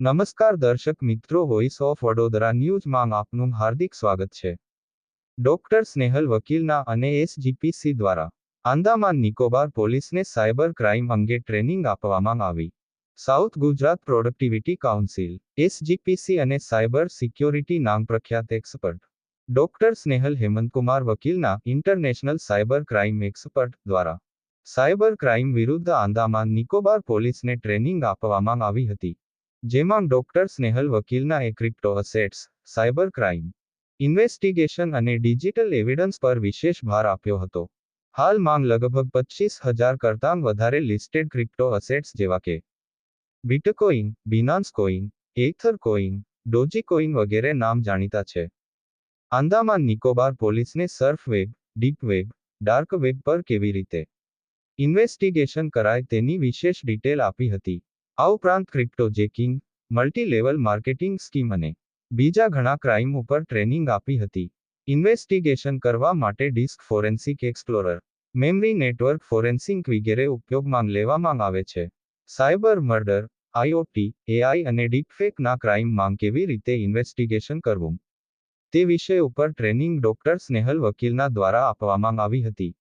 નમસ્કાર દર્શક મિત્રો વોઇસ ઓફ વડોદરા ન્યૂઝમાં આપનું હાર્દિક સ્વાગત છે. ડોક્ટર સ્નેહલ વકીલના અને એસજીપીસી દ્વારા આંદામાન નિકોબાર પોલીસને સાયબર ક્રાઇમ અંગે ટ્રેનિંગ આપવામાં આવી. South Gujarat productivity council SGPC અને સાયબર સિક્યોરિટી નામ પ્રખ્યાત એક્સપર્ટ, ડોક્ટર સ્નેહલ હેમંતકુમાર વકીલના ઇન્ટરનેશનલ સાયબર ક્રાઇમ એક્સપર્ટ દ્વારા સાયબર ક્રાઇમ વિરુદ્ધ આંદામાન નિકોબાર પોલીસને ટ્રેનિંગ આપવામાં આવી હતી. જેમાં ડોક્ટર સ્નેહલ વકીલના એ crypto assets, cyber crime, investigation અને ડિજિટલ એવિડન્સ પર વિશેષ ભાર આપ્યો હતો. હાલ માંગ લગભગ પચીસ હજાર કરતાં વધારે લિસ્ટેડ ક્રિપ્ટો અસેટ્સ જેવા કે bitcoin, Binance coin, ether coin, doge coin વગેરે નામ જાણીતા છે. આંદામાન નિકોબાર પોલીસને surf web, deep web, dark web પર કેવી રીતે ઇન્વેસ્ટિગેશન કરાય તેની વિશેષ ડિટેલ આપી હતી. આ ઉપરાંત cryptojacking multi level marketing scheme અને બીજા ઘણા ક્રાઇમ ઉપર ટ્રેનિંગ આપી હતી. ઇન્વેસ્ટિગેશન કરવા માટે disk forensic explorer, memory network forensic વગેરે ઉપયોગમાં લેવામાં આવે છે. સાયબર મર્ડર આઈઓટી એઆઈ અને ડીપફેકના ક્રાઇમમાં કેવી રીતે ઇન્વેસ્ટિગેશન કરવું? તે વિષય ઉપર ટ્રેનિંગ ડોક્ટર સ્નેહલ વકીલના દ્વારા આપવામાં આવી હતી.